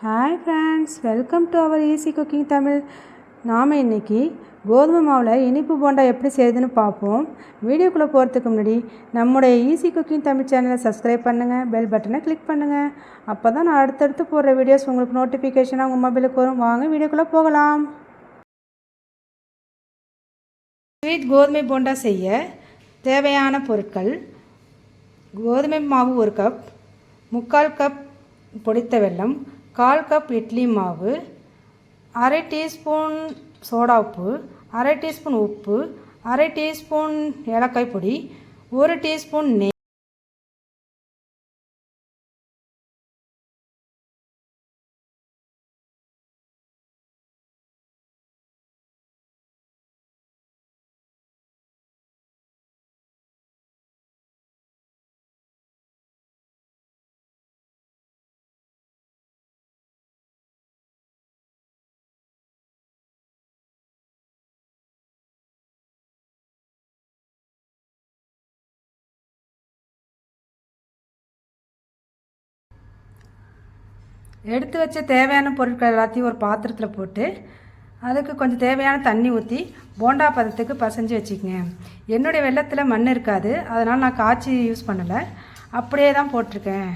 Hi friends welcome to our easy cooking Tamil நாம் இன்னைக்கு கோதுமை மாவில் இனிப்பு போண்டா எப்படி செய்யுதுன்னு பார்ப்போம். வீடியோக்குள்ளே போகிறதுக்கு முன்னாடி நம்முடைய ஈஸி குக்கிங் தமிழ் சேனலை சப்ஸ்கிரைப் பண்ணுங்கள் பெல் பட்டனை கிளிக் பண்ணுங்கள் அப்போ தான் நான் அடுத்தடுத்து போடுற வீடியோஸ் உங்களுக்கு நோட்டிஃபிகேஷனாக உங்கள் மொபைலுக்கு வரும். வாங்க வீடியோக்குள்ளே போகலாம். ஸ்வீட் கோதுமை போண்டா செய்ய தேவையான பொருட்கள். கோதுமை மாவு ஒரு கப் முக்கால் கப் பொடித்த வெல்லம் கால் கப் இட்லி மாவு அரை டீஸ்பூன் சோடா உப்பு அரை டீஸ்பூன் உப்பு அரை டீஸ்பூன் ஏலக்காய் பொடி ஒரு டீஸ்பூன் நெய் எடுத்து வச்ச தேவையான பொருட்கள் எல்லாத்தையும் ஒரு பாத்திரத்தில் போட்டு அதுக்கு கொஞ்சம் தேவையான தண்ணி ஊற்றி போண்டா பதத்துக்கு பசைஞ்சு வச்சுக்கோங்க. என்னுடைய வெள்ளத்தில் மண் இருக்காது. அதனால் நான் காய்ச்சி யூஸ் பண்ணலை. அப்படியே தான் போட்டிருக்கேன்.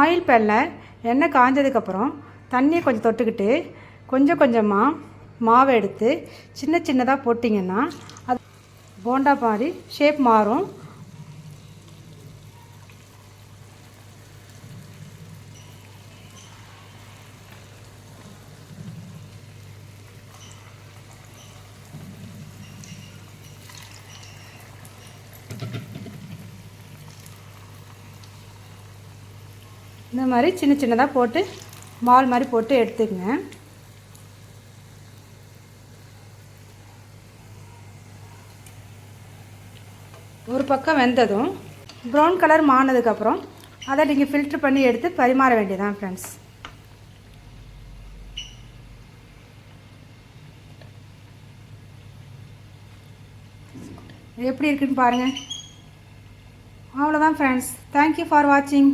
ஆயில் பேனில் எண்ணெய் காஞ்சதுக்கப்புறம் தண்ணியை கொஞ்சம் தொட்டுக்கிட்டு கொஞ்சம் கொஞ்சமாக மாவை எடுத்து சின்ன சின்னதாக போட்டிங்கன்னா அது போண்டா மாதிரி ஷேப் மாறும். இந்த மாதிரி சின்ன சின்னதாக போட்டு மால் மாதிரி போட்டு எடுத்துக்கங்க. ஒரு பக்கம் வெந்ததும் ப்ரௌன் கலர் மானதுக்கப்புறம் அதை நீங்கள் ஃபில்ட்ரு பண்ணி எடுத்து பரிமாற வேண்டியதான் ஃப்ரெண்ட்ஸ் எப்படி இருக்குன்னு பாருங்கள் அவ்வளோதான் ஃப்ரெண்ட்ஸ் தேங்க்யூ ஃபார் வாட்சிங்